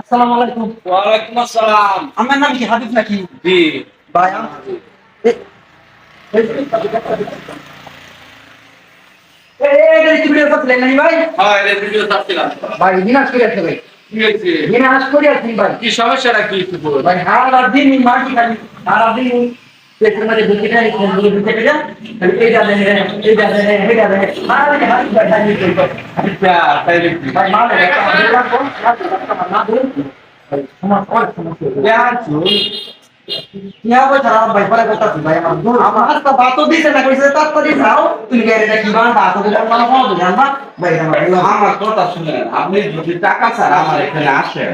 আসসালামু আলাইকুম। ওয়ালাইকুম আসসালাম। আমার নাম কি? হাবিব নাকি? জি। ভাই কি সমস্যাটা কি ভাই সারা দিন মাটি খালি সারা দিন পেটের মধ্যে ঢুকে যায় ঢুকে ঢুকে যায় খালি এইটা দেখে এইটা দেখে এইটা দেখে মারি হারি ভাই হারি ভাই আচ্ছা তাইলে কি ভাই মারে একটা আমাদের লাগবো না ধরুন ভাই সমস্যা অনেক সমস্যা দেখাচ্ছো ইয়া বই তারা ভাই পরে কথা ভাই আমার দূর আমার হাতটা বাতো দিছে না কইছে তাড়াতাড়ি যাও তুমি কে এটা কি বান বাতো দিলে মানে কোন বুঝান না ভাই আমার এলো আমার কথা শুনেন আপনি যদি টাকা ছাড়া আমার এখানে আসেন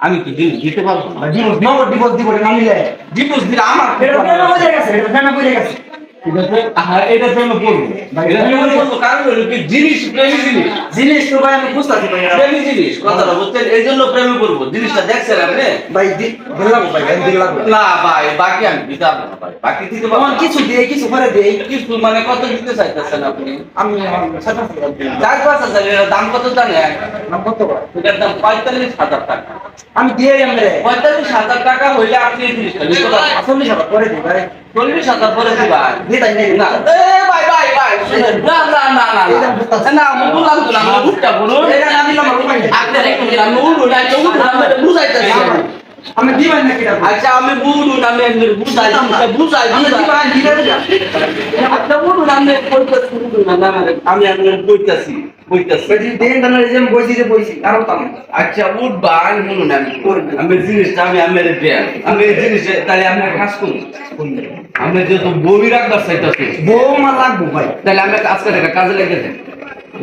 আমি তো দিন দিতে পারব না ডিভোর্স নগদ ডিভোর্স দিব না নিলে ডিপোজ দিলে আমার এটা কেন বুঝে গেছে এটা কেন বুঝে গেছে ঠিক এটা প্রেমে পড়ব। এটা প্রেমে পড়ব। কারণ হলো কি জিনিস প্রেমী জিনিস। জিনিস তো ভাই আমি বুঝতাছি ভাই। প্রেমী জিনিস কথাটা বুঝছেন? এই জন্য প্রেমে পড়ব। জিনিসটা দেখছেন আপনি? ভাই দি দিলাম ভাই আমি দিলাম না ভাই বাকি আমি দিতে না ভাই। বাকি দিতে পারব কিছু দিয়ে কিছু করে দেই। কিছু মানে কত দিতে চাইতেছেন আপনি? আমি চার পাঁচ হাজার দাম কত জানেন? নাম কত ভাই এটার দাম পঁয়তাল্লিশ হাজার টাকা। আমি দিয়ে রে। পঁয়তাল্লিশ হাজার টাকা হইলে আপনি আসলে সব করে দিই ভাই। চল্লিশ হাজার পরে দিই তাই না। ভাই ভাই ভাই না না না না না। না আমি বললাম তো না আমি বুঝটা বলুন এটা না দিলাম আমার উপায় নেই। আপনি একটু আমি উড়ুন আমি উড়ুন বুঝাইতেছি। আমি নাকি এটা? আচ্ছা আমি বুঝুন আমি এমনি বুঝাই বুঝাই আমি বুঝাই। দিবেন দিলে দিলাম আপনি উড়ুন আমি কইতেছি উড়ুন না না আমি আমি কইতাছি কইতাছি বেশি দেন না যে আমি যে বইছি আর তাম। আচ্ছা উঠবা আমি বলুন আমি করব। আমি জিনিসটা আমি আমি দেন আমি এই তাহলে আমি কাজ আমি রাখবার চাইতেছি বউ মা লাগবো ভাই। তাহলে আমি আজকে একটা কাজে লেগে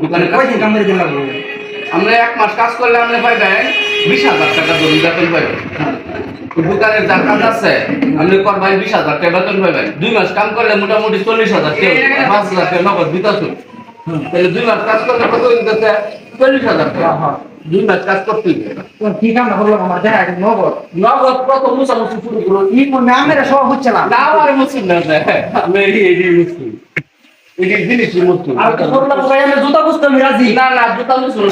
দোকানে কাজ কামড়ে দিন লাগবো? আমরা এক মাস কাজ করলে আমরা পাইবেন বিশ হাজার টাকা যা কাজ আছে আপনি করবেন বিশ হাজার টাকা বেতন পাইবেন দুই মাস কাম করলে মোটামুটি চল্লিশ হাজার টাকা পাঁচ হাজার টাকা নগদ দিতাছুন তাহলে দুই মাস কাজ করলে কত দিতেছে চল্লিশ হাজার টাকা। দুই মাস কাজ করতে কি কাম করল? আমার দেখা নগদ। নগদ কত শুরু ই মনে আমি সব হচ্ছে না। না আমার মুসলিম না আমি এই এই মুসলিম। মুসলিম। আর তো করলাম আমি জুতা বুঝতে রাজি। না না জুতা মুসুল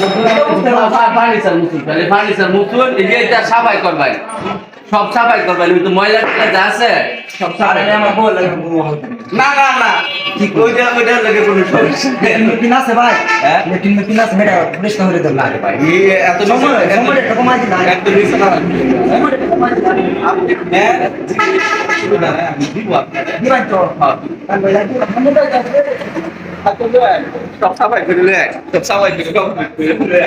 ফার্নিচার মুসুল তাহলে ফার্নিচার মুসুল এই যে এটা সাফাই করবেন সব সাফাই করবেন কিন্তু ময়লা টয়লা যা আছে সব সাফাই আমি আমার বউ লাগে না না না। কি কই দিলাম এটা লাগে কোনো সমস্যা নেই। আছে ভাই। হ্যাঁ? মেকিন মেকিন আছে মেটা পুলিশ করে দেব। না ভাই এই এত সময় সময় একটা কমাই দিন একদম নিচে না সময় একটা কমাই দিন আপনি হ্যাঁ। আমি দিব আপনাকে দিবাই তো হ্যাঁ সব সাফাই করে লে সব সাফাই করে